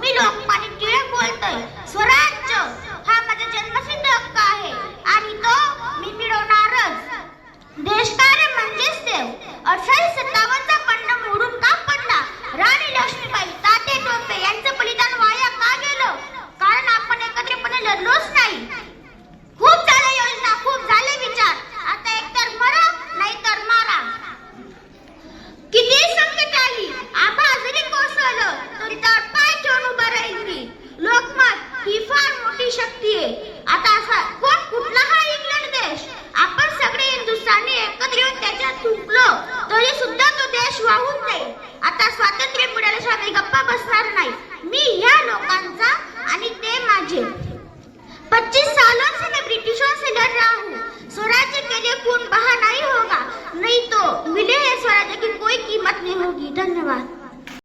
मी लोकमान्य टिळक बोलतोय. स्वराज्य हा माझा जन्मसिद्ध हक्क आहे. आणि तो मी मिळवणारच. देशकार्य म्हणजेच देव. अठराशे दिसतीये. आता असा कोण कुठला हा इंग्लंड देश? आपण सगळे हिंदुस्थानी एकत्र येऊन त्याच्यात तुटलो तरी सुद्धा तो देश वाहून जाईल. आता स्वातंत्र्य मिळाल्याशिवाय मी गप्पा बसणार नाही. मी ह्या लोकांचा आणि ते माझे. पच्चीस सालों से मैं ब्रिटिशों से लड़ रहा. स्वराज्य के लिए खून बहा नहीं होगा. नाही तो मिले स्वराज्य की कोई कीमत नहीं होगी. धन्यवाद.